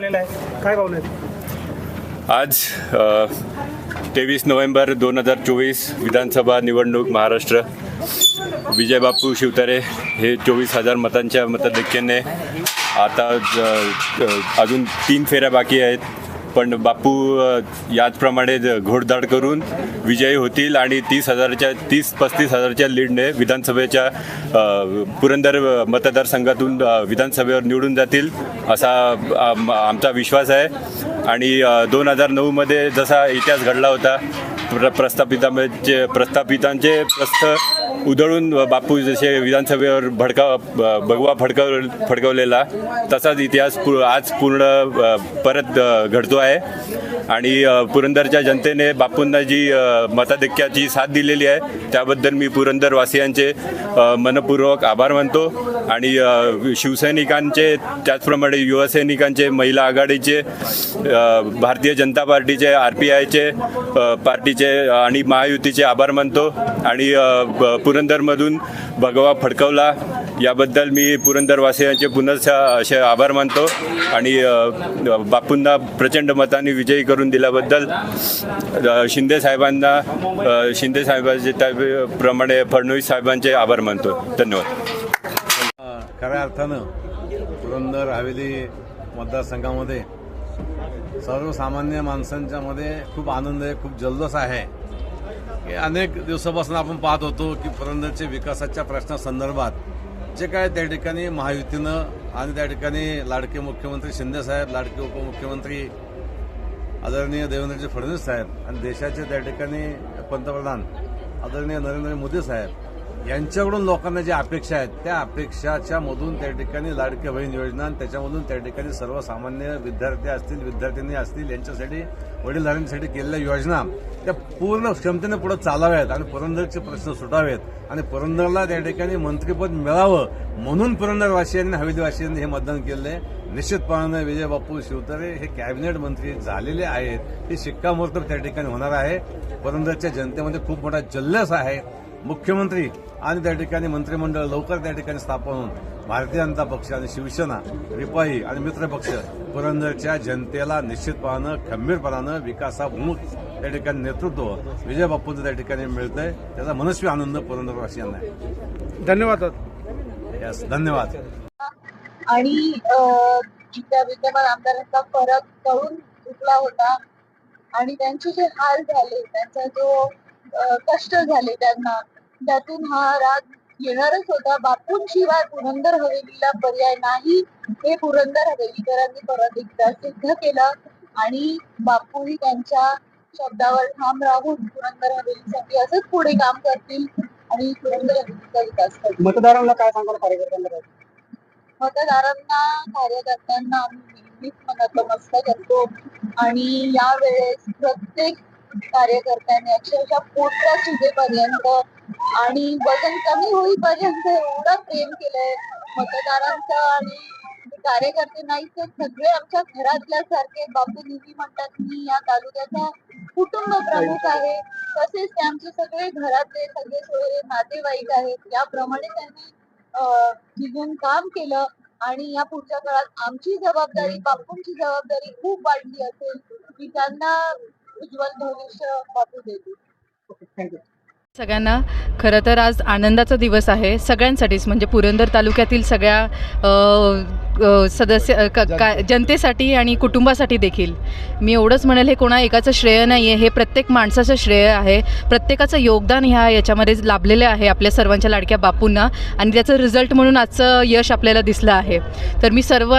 झालेला आहे. काय भावना आहेत? आज तेवीस नोव्हेंबर दोन हजार चोवीस विधानसभा निवडणूक महाराष्ट्र. विजय बापू शिवतारे हे चोवीस हजार मतांच्या मताधिक्याने आता अजून तीन फेऱ्या बाकी आहेत. पण बापू याचप्रमाणे घोडधाड करून विजयी होतील आणि तीस हजारच्या तीस पस्तीस हजारच्या लीडने विधानसभेच्या पुरंदर मतदारसंघातून विधानसभेवर निवडून जातील असा आमचा विश्वास आहे. आणि दोन हजार नऊमध्ये जसा इतिहास घडला होता प्र प्रस्थापितांचे प्रस्थापितांचे प्रस्थ उधळून बापू जसे विधानसभेवर भडका ब- भगवा फडकव फडकवलेला तसाच इतिहास पु आज पूर्ण परत घडतो आहे. आणि पुरंदरच्या जनतेने बापूंना जी मताधिक्याची साथ दिलेली आहे त्याबद्दल मी पुरंदरवासियांचे मनपूर्वक आभार मानतो. आणि शिवसैनिकांचे त्याचप्रमाणे युवासैनिकांचे महिला आघाडीचे भारतीय जनता पार्टीचे आर पी आयचे पार्टीचे आणि महायुतीचे आभार मानतो. आणि पुरंदरमधून भगवा फडकवला. याबद्दल मी पुरंदरवासियांचे पुनश्च असे आभार मानतो आणि बापूंना प्रचंड मताने विजयी करून दिल्याबद्दल शिंदे साहेबांना शिंदे साहेबांचे त्याप्रमाणे फडणवीस साहेबांचे आभार मानतो. धन्यवाद. खऱ्या अर्थानं पुरंदर हवेली मतदारसंघामध्ये सर्वसामान्य माणसांच्यामध्ये खूप आनंद आहे खूप जल्लोष आहे. अनेक दिवसापासून आपण पाहत होतो की पुरंदरच्या विकासाच्या प्रश्नासंदर्भात जे काय त्या ठिकाणी महायुतीनं आणि त्या ठिकाणी लाडके मुख्यमंत्री शिंदेसाहेब लाडके उपमुख्यमंत्री आदरणीय देवेंद्रजी फडणवीस साहेब आणि देशाचे त्या ठिकाणी पंतप्रधान आदरणीय नरेंद्र मोदी साहेब यांच्याकडून लोकांना ज्या अपेक्षा आहेत त्या अपेक्षाच्या मधून त्या ठिकाणी लाडके बहीण योजना आणि त्याच्यामधून त्या ठिकाणी सर्वसामान्य विद्यार्थी असतील विद्यार्थिनी असतील यांच्यासाठी वडीलधाऱ्यांसाठी केलेल्या योजना त्या पूर्ण क्षमतेने पुढे चालाव्यात आणि पुरंदरचे प्रश्न सुटावेत आणि पुरंदरला त्या ठिकाणी मंत्रिपद मिळावं म्हणून पुरंदरवासियांनी हवेलीवासियांनी हे मतदान केलं आहे निश्चितपणानं विजय बापू शिवतरे हे कॅबिनेट मंत्री झालेले आहेत. हे शिक्कामोर्तब त्या ठिकाणी होणार आहे. पुरंदरच्या जनतेमध्ये खूप मोठा जल्लस आहे. मुख्यमंत्री आणि त्या ठिकाणी मंत्रिमंडळ लवकर त्या ठिकाणी स्थापन होऊन भारतीय जनता पक्ष आणि शिवसेना रिपाई आणि मित्रपक्ष पुरंदरच्या जनतेला निश्चितपणानं खंबीरपणानं विकासाभिमुख त्या ठिकाणी नेतृत्व विजय बापूंचं त्या ठिकाणी मिळतंय. त्याचा मनस्वी आनंद पुरंदरवासियांना आहे. धन्यवाद. यस धन्यवाद. आणि त्या विद्यमान आमदारांचा फरक कळून चुकला होता. आणि त्यांचे जे हाल झाले त्यांचा जो कष्ट झाले त्यांना. त्यातून हा राग येणारच होता. बापूंशिवाय पुरंदर हवेलीला पर्याय नाही. हे पुरंदर हवेलीकरांनी परत एकदा सिद्ध केलं आणि बापूही त्यांच्या शब्दावर ठाम राहून पुरंदर हवेलीसाठी असंच पुढे काम करतील आणि पुरंदर हवेलीचा विकास करतील. मतदारांना काय सांगाल कार्यकर्त्यांना मतदारांना कार्यकर्त्यांना आम्ही नेहमीच नतमस्तक करतो. आणि यावेळेस प्रत्येक कार्यकर्त्याने अक्षरशः पोटच्या शिजेपर्यंत आणि वजन कमी होईपर्यंत एवढं प्रेम केलंय मतदारांचं आणि कार्यकर्ते नाही तर सगळे आमच्या घरातल्या सारखे बापू निधी म्हणतात मी या तालुक्याचा कुटुंब प्रमुख आहे. तसेच ते आमचे सगळे घरातले सगळे सोयरे नातेवाईक आहेत. याप्रमाणे त्यांनी जिजून काम केलं आणि या पुढच्या काळात आमची जबाबदारी बापूंची जबाबदारी खूप वाढली असेल. की त्यांना उज्ज्वल भविष्य बापू देतील थँक्यू सगळ्यांना खरं तर आज आनंदाचा दिवस आहे. सगळ्यांसाठीच म्हणजे पुरंदर तालुक्यातील सगळ्या सदस्य क- का जनतेसाठी आणि कुटुंबासाठी देखील. मी एवढंच म्हणेल हे कोणा एकाचं श्रेय नाही आहे हे प्रत्येक माणसाचं श्रेय आहे. प्रत्येकाचं योगदान ह्या याच्यामध्ये लाभलेलं आहे आपल्या सर्वांच्या लाडक्या बापूंना आणि त्याचं रिझल्ट म्हणून आजचं यश आपल्याला दिसलं आहे. तर मी सर्व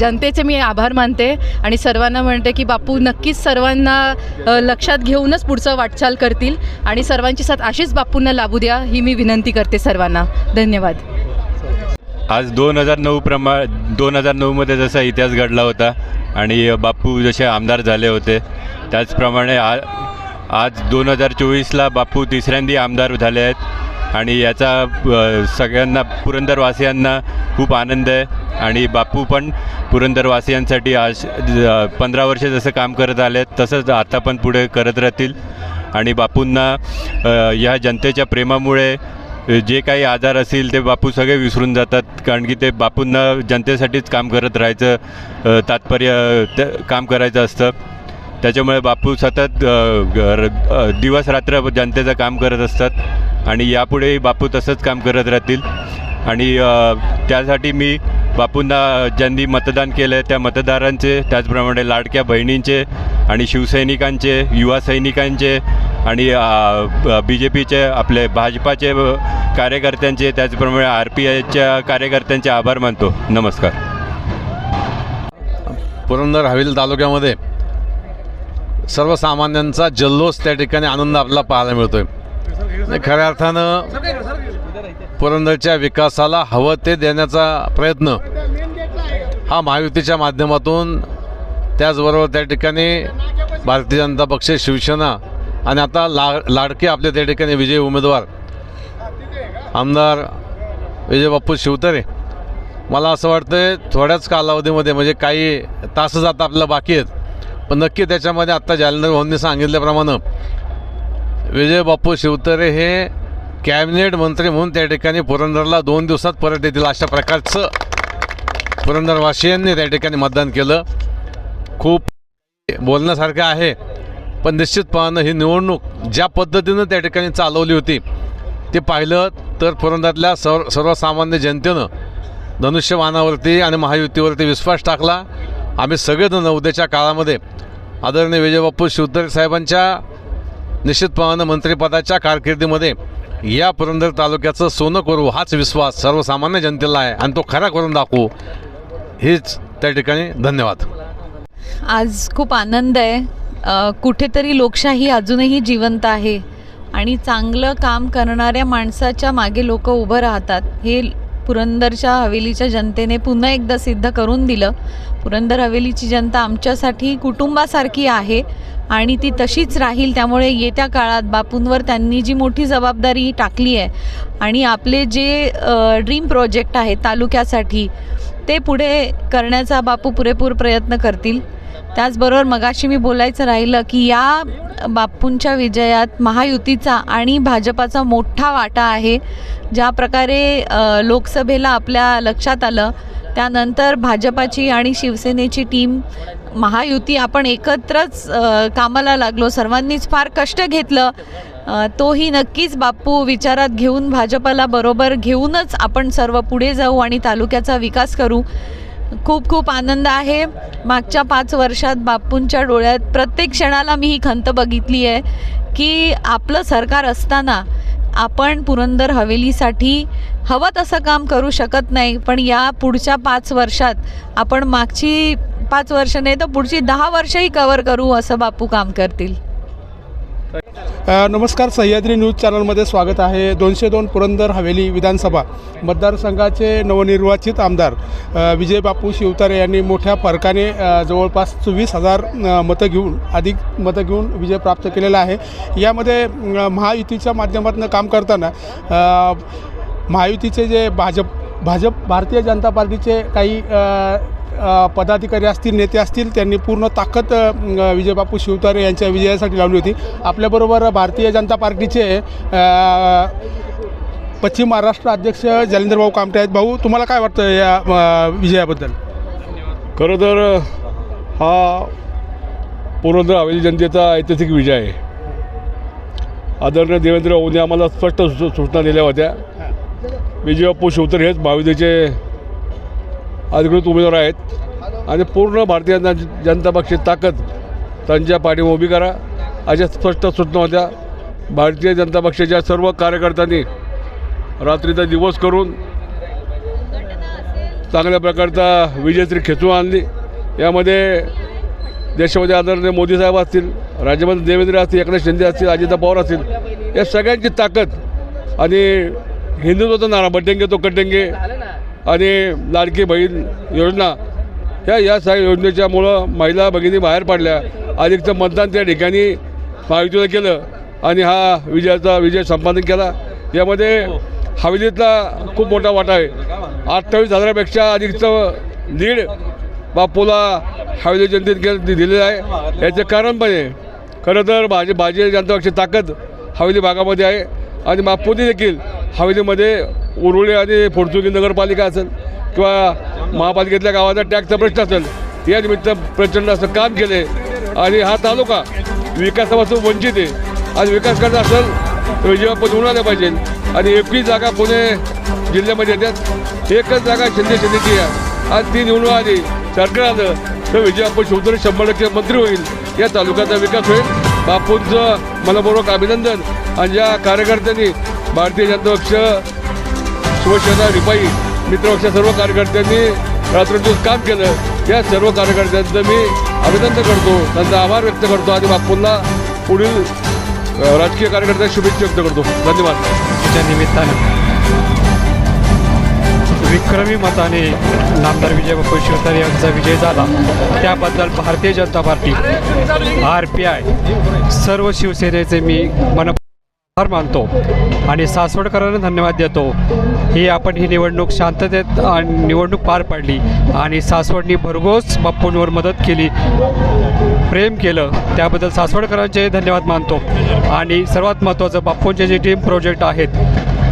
जनतेचे मी आभार मानते आणि सर्वांना म्हणते की बापू नक्कीच सर्वांना लक्षात घेऊनच पुढचं वाटचाल करतील आणि सर्व सर्वांची साथ अशीच बापूंना लाभू द्या ही मी विनंती करते सर्वांना. धन्यवाद. आज दोन हजार नऊ प्रमा दोन हजार नऊमध्ये जसा इतिहास घडला होता आणि बापू जसे आमदार झाले होते त्याचप्रमाणे आ आज दोन हजार चोवीसला बापू तिसऱ्यांदी आमदार झाले आहेत आणि याचा सगळ्यांना पुरंदरवासियांना खूप आनंद आहे आणि बापू पण पुरंदरवासियांसाठी आज पंधरा वर्ष जसं काम करत आले आहेत तसंच आता पण पुढे करत राहतील. आणि बापूंना ह्या या जनतेच्या प्रेमामुळे जे काही आजार असतील ते बापू सगळे विसरून जातात. कारण की ते बापूंना जनतेसाठीच काम करत राहायचं तात्पर्य काम करायचं असतं. त्याच्यामुळे बापू सतत दिवस रात्र जनतेचं काम करत असतात. आणि यापुढेही बापू तसंच काम करत राहतील. आणि त्यासाठी मी बापूंना ज्यांनी मतदान केलं आहे त्या मतदारांचे त्याचप्रमाणे लाडक्या बहिणींचे आणि शिवसैनिकांचे युवा सैनिकांचे आणि बी जे पीचे आपले भाजपाचे कार्यकर्त्यांचे त्याचप्रमाणे आर पी आयच्या कार्यकर्त्यांचे आभार मानतो. नमस्कार. पुरंदर हवेली तालुक्यामध्ये सर्वसामान्यांचा जल्लोष त्या ठिकाणी आनंद आपल्याला पाहायला मिळतोय. आहे खऱ्या अर्थानं पुरंदरच्या विकासाला हवं ते देण्याचा प्रयत्न हा महायुतीच्या माध्यमातून त्याचबरोबर त्या ठिकाणी भारतीय जनता पक्ष शिवसेना आणि आता ला लाडके आपले त्या ठिकाणी विजयी उमेदवार आमदार विजय बाप्पू शिवतरे. मला असं वाटतं थोड्याच कालावधीमध्ये म्हणजे काही तासच आता आपल्याला बाकी आहेत पण नक्की त्याच्यामध्ये आत्ता जालनर भाऊंनी सांगितल्याप्रमाणे विजय बाप्पू शिवतरे हे कॅबिनेट मंत्री म्हणून त्या ठिकाणी पुरंदरला दोन दिवसात परत येतील अशा प्रकारचं पुरंदरवासियांनी त्या ठिकाणी मतदान केलं. खूप बोलण्यासारखं आहे पण निश्चितपणानं ही निवडणूक ज्या पद्धतीनं त्या ठिकाणी चालवली होती ते पाहिलं तर पुरंदरातल्या सर्व सर्वसामान्य जनतेनं धनुष्यवानावरती आणि महायुतीवरती विश्वास टाकला. आम्ही सगळेजण उद्याच्या काळामध्ये आदरणीय विजयबापू शिवतरे साहेबांच्या निश्चितपणानं मंत्रिपदाच्या कारकिर्दीमध्ये या पुरंदर तालुक्याचं सोनं करू हाच विश्वास सर्वसामान्य जनतेला आहे आणि तो खरा करून दाखवू हीच त्या ठिकाणी धन्यवाद. आज खूप आनंद आहे. अ, कुठेतरी लोकशाही अजूनही जिवंत आहे आणि चांगलं काम करणाऱ्या माणसाच्या मागे लोक उभं राहतात. हे पुरंदरच्या हवेलीच्या जनतेने पुन्हा एकदा सिद्ध करून दिलं. पुरंदर हवेलीची जनता आमच्यासाठी कुटुंबासारखी आहे आणि ती तशीच राहील. त्यामुळे येत्या काळात बापूंवर त्यांनी जी मोठी जबाबदारी टाकली आहे आणि आपले जे ड्रीम प्रोजेक्ट आहे तालुक्यासाठी ते पुढे करण्याचा बापू पुरेपूर प्रयत्न करतील. त्याचबरोबर मगाशी मी बोलायचं राहिलं की या बापूंच्या विजयात महायुतीचा आणि भाजपाचा मोठा वाटा आहे. ज्या प्रकारे लोकसभेला आपल्या लक्षात आलं त्यानंतर भाजपाची आणि शिवसेनेची टीम महायुती आपण एकत्रच कामाला लागलो. सर्वांनीच फार कष्ट घेतलं. तोही नक्कीच बापू विचारात घेऊन भाजपाला बरोबर घेऊनच आपण सर्व पुढे जाऊ आणि तालुक्याचा विकास करू. खूप खूप आनंद आहे. मागच्या पाच वर्षात बापूंच्या डोळ्यात प्रत्येक क्षणाला मी ही खंत बघितली आहे की आपलं सरकार असताना आपण पुरंदर हवेलीसाठी हवं तसं काम करू शकत नाही पण या पुढच्या पाच वर्षात आपण मागची पाच वर्ष नाही तर पुढची दहा वर्षही कवर करू असं बापू काम करतील. नमस्कार सह्याद्री न्यूज चॅनलमध्ये स्वागत आहे. दोनशे दोन पुरंदर हवेली विधानसभा मतदारसंघाचे नवनिर्वाचित आमदार विजय बापू शिवतारे यांनी मोठ्या फरकाने जवळपास चोवीस हजार मतं घेऊन अधिक मतं घेऊन विजय प्राप्त केलेला आहे. यामध्ये महायुतीच्या माध्यमातून काम करताना महायुतीचे जे भाजप भाजप भारतीय जनता पार्टीचे काही पदाधिकारी असतील नेते असतील त्यांनी पूर्ण ताकद विजयबापू शिवतारे यांच्या विजयासाठी लावली होती. आपल्याबरोबर भारतीय जनता पार्टीचे पश्चिम महाराष्ट्र अध्यक्ष जालिंदर भाऊ कामटे आहेत. भाऊ तुम्हाला काय वाटतं या विजयाबद्दल? खरं तर हा पुरंदर हवेली जनतेचा ऐतिहासिक विजय आहे. आदरणीय देवेंद्र ओने आम्हाला स्पष्ट सूचना दिल्या होत्या. विजयबापू शिवतर हेच महाविद्याचे अधिकृत उमेदवार आहेत. आणि पूर्ण भारतीय जन- जनता पक्षाची ताकद त्यांच्या पाठीवर उभी करा. अशा स्पष्ट सूचना होत्या. भारतीय जनता पक्षाच्या सर्व कार्यकर्त्यांनी रात्रीचा दिवस करून चांगल्या प्रकारचा विजयश्री खेचून आणली. यामध्ये देशामध्ये आदरणीय मोदी साहेब असतील राज्यमंत्री देवेंद्र असतील एकनाथ शिंदे असतील अजिता पवार असतील या सगळ्यांची ताकद आणि हिंदुत्वाचा नारा बड्डेंगे तो कटेंगे. आणि लाडकी बहीण योजना ह्या या सगळ्या योजनेच्यामुळं महिला भगिनी बाहेर पडल्या. अधिकचं मतदान त्या ठिकाणी महायुतीला केलं आणि हा विजयाचा विजय संपादन केला. यामध्ये हवेलीतला खूप मोठा वाटा आहे. अठ्ठावीस हजारापेक्षा अधिकचं लीड बापूला हवेली जनतेत दिलेलं आहे. याचं कारण पण आहे. खरं तर भाजी भारतीय जनता पक्षाची ताकद हवेली भागामध्ये आहे. आणि बापूंनी देखील हवेलीमध्ये उरुळे आणि पोर्तुगी नगरपालिका असेल किंवा महापालिकेतल्या गावाचा टॅक्सचा प्रश्न असेल या निमित्त प्रचंड असं काम केले. आणि हा तालुका विकासापासून वंचित आहे. आणि विकास करायचा असेल तर विजयाबापू आल्या पाहिजे. आणि एकवीस जागा पुणे जिल्ह्यामध्ये येतात एकच जागा शिंदे शिंदेची आहे. आज ती निवडणूक आली सरकार आलं तर विजयाबापू शोधून शंभर टक्के मंत्री होईल. या तालुक्याचा विकास होईल. बापूंचं मनपूर्वक अभिनंदन. आणि ज्या कार्यकर्त्यांनी भारतीय जनता पक्ष शिवसेना रिपाई मित्रपक्ष सर्व कार्यकर्त्यांनी रात्रंदिवस काम केलं. या सर्व कार्यकर्त्यांचं मी अभिनंदन करतो. त्यांचा आभार व्यक्त करतो आणि बापूंना पुढील राजकीय कार्यकर्त्यांना शुभेच्छा व्यक्त करतो. धन्यवाद. च्या निमित्ताने. विक्रमी मताने नामदार विजय बापू शिवतारे यांचा विजय झाला. त्याबद्दल Bharatiya Janata Party R P I सर्व शिवसेनेचे मी मन आभार मानतो आणि सासवडकरांना धन्यवाद देतो. ही आपण ही निवडणूक शांततेत आणि निवडणूक पार पाडली आणि सासवडनी भरघोस बाप्पूंवर मदत केली प्रेम केलं. त्याबद्दल सासवडकरांचे धन्यवाद मानतो. आणि सर्वात महत्त्वाचं बाप्पूंचे जे टीम प्रोजेक्ट आहेत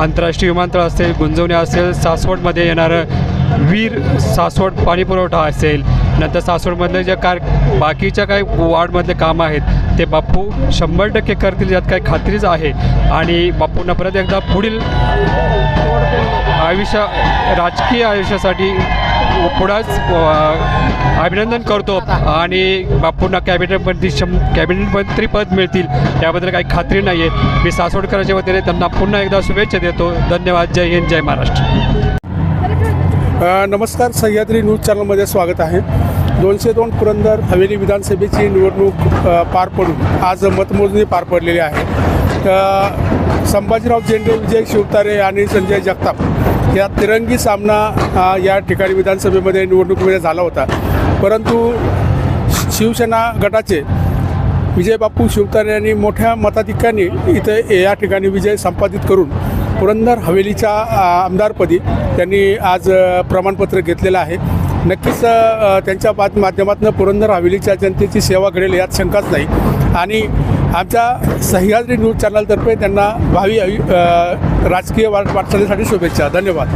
आंतरराष्ट्रीय विमानतळ असेल गुंजवणे असेल सासवडमध्ये येणारं वीर सासवड पाणीपुरवठा असेल. नंतर सासवडमधले ज्या कार बाकीच्या काही वार्डमधले कामं आहेत ते बाप्पू शंभर टक्के करतील यात काही खात्रीच आहे. आणि बाप्पूंना परत एकदा पुढील आयुष्य राजकीय आयुष्यासाठी पुढंच अभिनंदन करतो आणि बापूंना कॅबिनेट मंत्री शं कॅबिनेट मंत्रीपद मिळतील त्याबद्दल काही खात्री नाही आहे मी सासवडकरांच्या वतीने त्यांना पुन्हा एकदा शुभेच्छा देतो. धन्यवाद. जय हिंद जय महाराष्ट्र. नमस्कार. सह्याद्री न्यूज चॅनलमध्ये स्वागत आहे. दोनशे दोन पुरंदर हवेली विधानसभेची निवडणूक पार पडून आज मतमोजणी पार पडलेली आहे. संभाजीराव झेंडे विजय शिवतारे आणि संजय जगताप या तिरंगी सामना या ठिकाणी विधानसभेमध्ये निवडणुकीमध्ये झाला होता. परंतु शिवसेना गटाचे विजय बापू शिवतारे यांनी मोठ्या मताधिक्याने इथे या ठिकाणी विजय संपादित करून पुरंदर हवेलीच्या आमदारपदी त्यांनी आज प्रमाणपत्र घेतलेलं आहे. नक्कीच त्यांच्या बात माध्यमातून पुरंदर हवेलीच्या जनतेची सेवा घडेल यात शंकाच नाही. आणि आमच्या सह्याद्री न्यूज चॅनलतर्फे त्यांना भावी राजकीय वाट वाटचालीसाठी शुभेच्छा. धन्यवाद.